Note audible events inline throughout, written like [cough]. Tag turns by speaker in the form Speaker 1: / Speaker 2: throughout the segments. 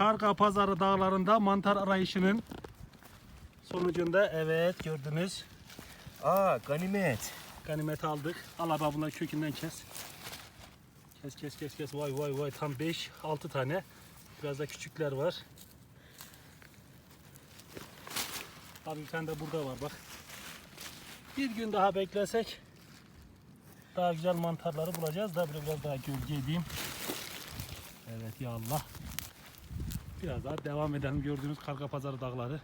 Speaker 1: Karga Pazarı dağlarında mantar arayışının sonucunda evet gördünüz.
Speaker 2: Aa ganimet.
Speaker 1: Ganimet aldık. Al abi bunları kökünden kes. Kes kes kes kes. Vay vay vay tam 5-6 tane. Biraz da küçükler var. Abi bir tane de burada var bak. Bir gün daha beklesek daha güzel mantarları bulacağız da biraz daha gölge edeyim. Evet ya Allah. Biraz daha devam edelim. Gördüğünüz Karga Pazarı dağları.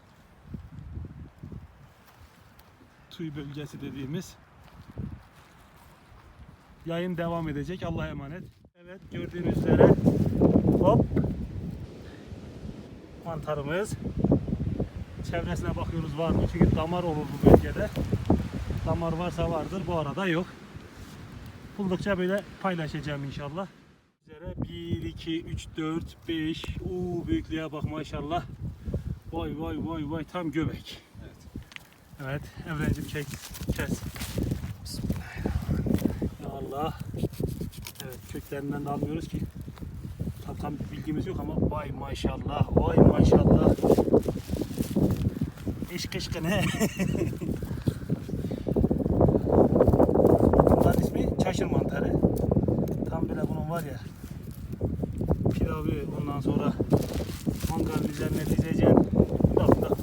Speaker 1: Tuy bölgesi dediğimiz yayın devam edecek. Allah'a emanet. Evet gördüğünüz üzere hop mantarımız çevresine bakıyoruz var mı? Çünkü damar olur bu bölgede. Damar varsa vardır. Bu arada yok. Buldukça böyle paylaşacağım inşallah. Üzere 1, 2, 3, 4, 5. Uuu büyüklüğe bak maşallah. Vay vay vay vay tam göbek.
Speaker 2: Evet.
Speaker 1: Evet Evrencim çek kes. Ya Allah. Evet köklerinden de almıyoruz ki. Tam, tam bir bilgimiz yok ama vay maşallah vay maşallah. İş kışkı ne? [laughs] Bunların ismi çaşır mantarı. Bunun var ya pilavı ondan sonra mangalın üzerine dizeceksin. Bak.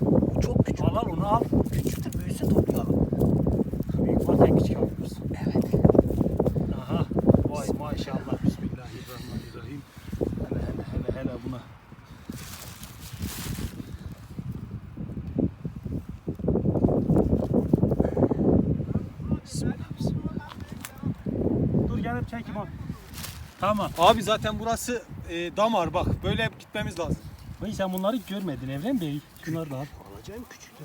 Speaker 1: Bu çok küçük. Al al onu al. Küçük de büyüse toplayalım. Büyük varken küçük alıyoruz. Evet. Aha. Vay maşallah. Bismillahirrahmanirrahim. Hele hele hele hele buna. Tamam.
Speaker 3: Abi zaten burası e, damar bak böyle gitmemiz lazım.
Speaker 1: Vay sen bunları görmedin Evren Bey. Şunları da al.
Speaker 2: Alacağım küçüktü.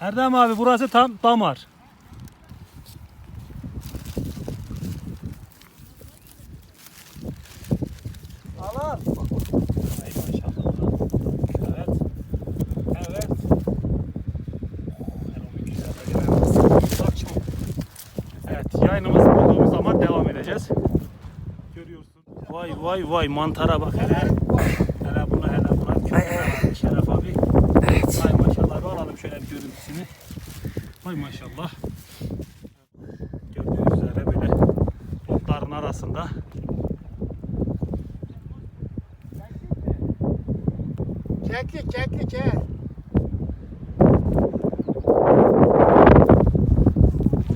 Speaker 1: Erdem abi burası tam damar. Al al. Ay maşallah. Evet. Evet. Evet yayınımız bulduğumuz zaman devam edeceğiz. Görüyorsun. Vay vay vay mantara bak hele. Hele buna hele buna. Şeref abi. Evet. Ay maşallah. Alalım şöyle bir görüntüsünü. Vay maşallah. Gördüğünüz üzere böyle otların arasında.
Speaker 2: Kekli kekli kek.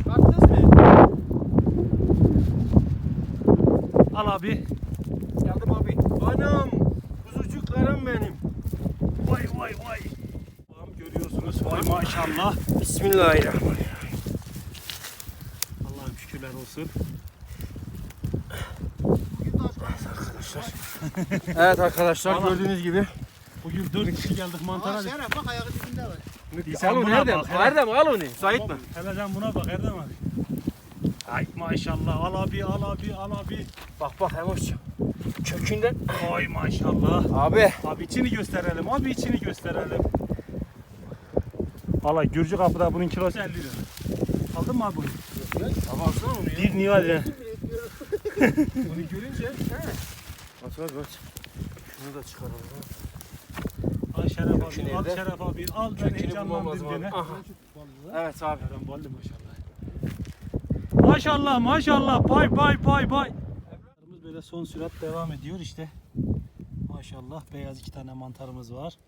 Speaker 3: Baktınız mı?
Speaker 1: Al abi. Vay vay vay. Tamam görüyorsunuz. Vay maşallah.
Speaker 2: Bismillahirrahmanirrahim.
Speaker 1: Allah'ım şükürler olsun. [laughs]
Speaker 2: Evet arkadaşlar
Speaker 1: Tamam.
Speaker 2: gördüğünüz gibi.
Speaker 1: Bugün dört kişi geldik mantara.
Speaker 4: Şeref bak ayağı dibinde var.
Speaker 2: Al onu Erdem. Erdem al onu. Sait mi?
Speaker 1: Hele sen buna bak Erdem abi. Ay maşallah al abi al abi al abi.
Speaker 2: Bak bak Emoş'cum. Kökünden.
Speaker 1: Ay maşallah.
Speaker 2: Abi.
Speaker 1: Abi içini gösterelim. Abi içini gösterelim. Valla Gürcü kapıda bunun kilosu 50 lira. Aldın mı abi bunu?
Speaker 2: Abi alsana onu ya.
Speaker 1: Bir nivale. [laughs]
Speaker 2: Bunu görünce. He. At at at. Şunu da çıkaralım.
Speaker 1: Al Şeref abi, al
Speaker 2: nerede?
Speaker 1: Şeref abi, al ben
Speaker 2: Kökünü bulmam
Speaker 1: heyecanlandım
Speaker 2: lazım abi.
Speaker 1: gene.
Speaker 2: Aha. Evet abi.
Speaker 1: Eren balli maşallah. Maşallah maşallah pay pay pay pay. Böyle son sürat devam ediyor işte. Maşallah beyaz iki tane mantarımız var.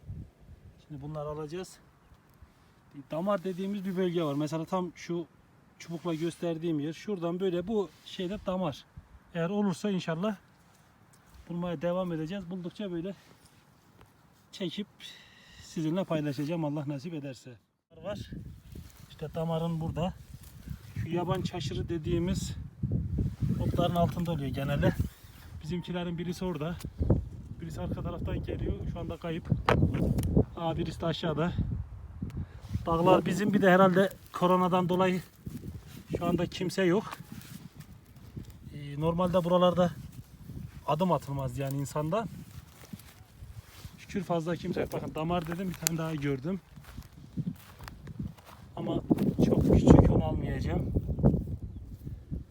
Speaker 1: Şimdi bunları alacağız. Damar dediğimiz bir bölge var. Mesela tam şu çubukla gösterdiğim yer. Şuradan böyle bu şeyde damar. Eğer olursa inşallah bulmaya devam edeceğiz. Buldukça böyle çekip sizinle paylaşacağım Allah nasip ederse. Var. İşte damarın burada. Şu yaban çaşırı dediğimiz otların altında oluyor genelde. Bizimkilerin birisi orada. Birisi arka taraftan geliyor. Şu anda kayıp. Aa birisi de aşağıda. Dağlar bizim bir de herhalde koronadan dolayı şu anda kimse yok. Ee, normalde buralarda adım atılmaz yani insanda. Şükür fazla kimse yok. Bakın damar dedim bir tane daha gördüm. Ama çok küçük onu almayacağım.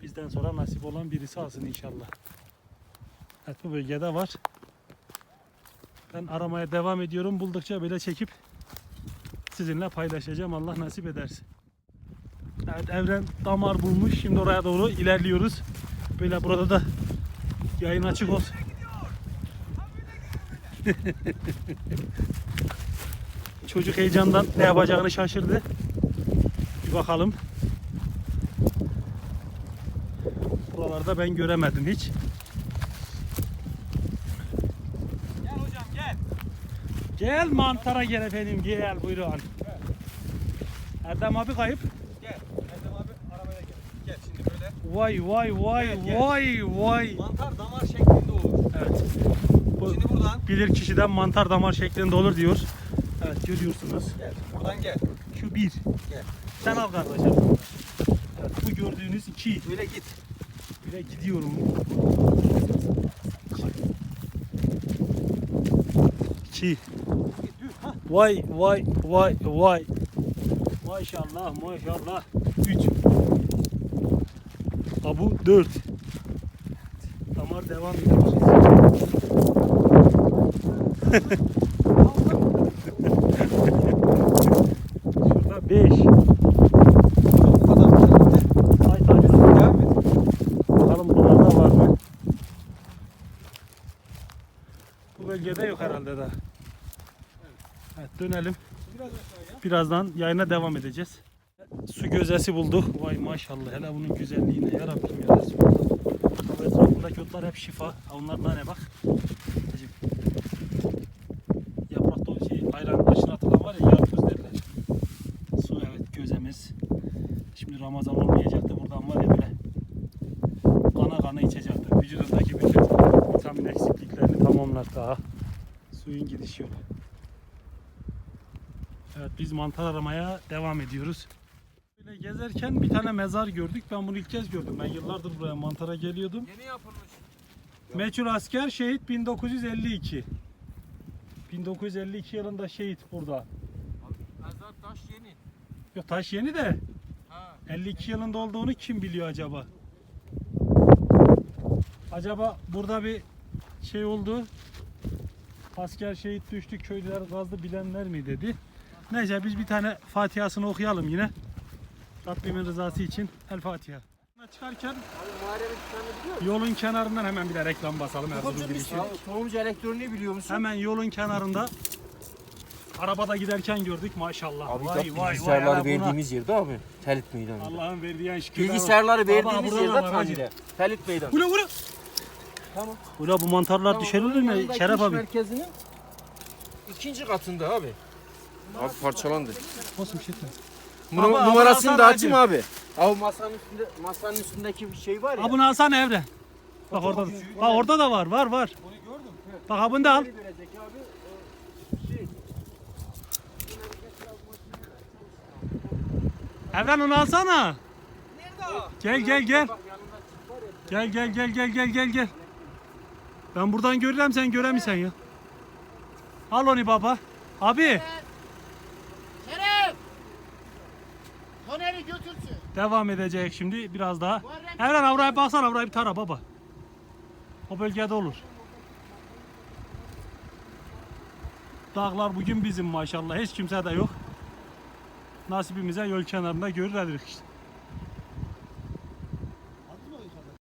Speaker 1: Bizden sonra nasip olan birisi alsın inşallah. Evet bu bölgede var. Ben aramaya devam ediyorum. Buldukça böyle çekip sizinle paylaşacağım. Allah nasip ederse. Evet Evren damar bulmuş. Şimdi oraya doğru ilerliyoruz. Böyle burada da yayın açık olsun. [laughs] Çocuk heyecandan ne yapacağını şaşırdı. Bir bakalım. Buralarda ben göremedim hiç.
Speaker 3: Gel hocam gel.
Speaker 1: Gel mantara gel efendim gel buyurun. Erdem abi kayıp.
Speaker 3: Gel. Erdem abi arabaya gel. Gel şimdi böyle.
Speaker 1: Vay vay vay
Speaker 3: Gel, gel.
Speaker 1: vay vay.
Speaker 3: Mantar damar şeklinde olur.
Speaker 1: Evet. Bu
Speaker 3: Şimdi buradan
Speaker 1: bilir kişiden mantar damar şeklinde olur diyor. Evet görüyorsunuz.
Speaker 3: gel. Buradan gel.
Speaker 1: Şu bir.
Speaker 3: Gel.
Speaker 1: Sen al kardeşim. Evet, bu gördüğünüz iki.
Speaker 3: Böyle git.
Speaker 1: Bire gidiyorum. İki. Vay vay vay vay. Maşallah maşallah. Üç. Ha bu dört. Damar devam ediyor. [laughs] Şurada beş.
Speaker 3: Bu kadar.
Speaker 1: Ay, ay,
Speaker 3: Devam et.
Speaker 1: Bakalım buralarda var mı? Bu bölgede yok herhalde daha. Evet dönelim. Birazdan yayına devam edeceğiz. Su gözesi bulduk. Vay maşallah hele bunun güzelliğine ya Rabbim ya Resulallah. Etrafındaki otlar hep şifa. Ha, Onlar ne bak. Yaprakta o şey ayran aşırı atılan var ya yarpuz derler. Su evet gözemiz. Şimdi Ramazan tamamlar daha. Suyun gidiş yolu. Evet biz mantar aramaya devam ediyoruz. Böyle gezerken bir tane mezar gördük. Ben bunu ilk kez gördüm. Ben yıllardır buraya mantara geliyordum.
Speaker 3: Yeni yapılmış.
Speaker 1: Meçhul asker şehit 1952. 1952 yılında şehit burada.
Speaker 3: Mezar taş yeni.
Speaker 1: Yok taş yeni de
Speaker 3: Ha.
Speaker 1: 52 yılında olduğunu kim biliyor acaba? Acaba burada bir şey oldu. Asker şehit düştü, köylüler gazdı bilenler mi dedi. Neyse biz bir tane Fatiha'sını okuyalım yine. Rabbimin rızası için El Fatiha. Çıkarken yolun kenarından hemen bir de reklam basalım Erzurum girişi.
Speaker 2: Tohumcu elektroniği biliyor musun?
Speaker 1: Hemen yolun kenarında arabada giderken gördük maşallah.
Speaker 2: Abi
Speaker 1: vay vay vay.
Speaker 2: bilgisayarları
Speaker 1: buna
Speaker 2: verdiğimiz yerde abi. Telit meydanında.
Speaker 1: Allah'ın verdiği şükürler olsun.
Speaker 2: Bilgisayarları verdiğimiz yerde. Tanrı'da. Telit meydanı.
Speaker 1: Ula ula.
Speaker 2: Tamam.
Speaker 1: Ula bu mantarlar düşerilir mi
Speaker 2: Yanındaki
Speaker 1: Şeref
Speaker 2: iş
Speaker 1: abi?
Speaker 2: merkezinin ikinci katında abi. Abi parçalandı.
Speaker 1: Olsun bir şey.
Speaker 2: Bunu,
Speaker 1: Abi,
Speaker 2: numarasını da açayım abi. Abi masanın üstünde masanın üstündeki bir şey var ya.
Speaker 1: Ha bunu alsana Evren. Bak orada. Bak orada da var var var.
Speaker 3: Bunu gördüm.
Speaker 1: Bak ha bunu da al.
Speaker 2: verecek abi. o Şey.
Speaker 1: Evren onu alsana.
Speaker 3: Nerede o?
Speaker 1: Gel gel. Gel gel gel gel gel gel gel. Ben buradan görürüm sen göremisen ya. Al onu baba. Abi
Speaker 4: Şeref! Toneri götürsün.
Speaker 1: devam edecek şimdi biraz daha. Evren avraya baksana avraya bir tara baba. O bölgede olur. Dağlar bugün bizim maşallah. Hiç kimse de yok. Nasibimize yol kenarında görür işte.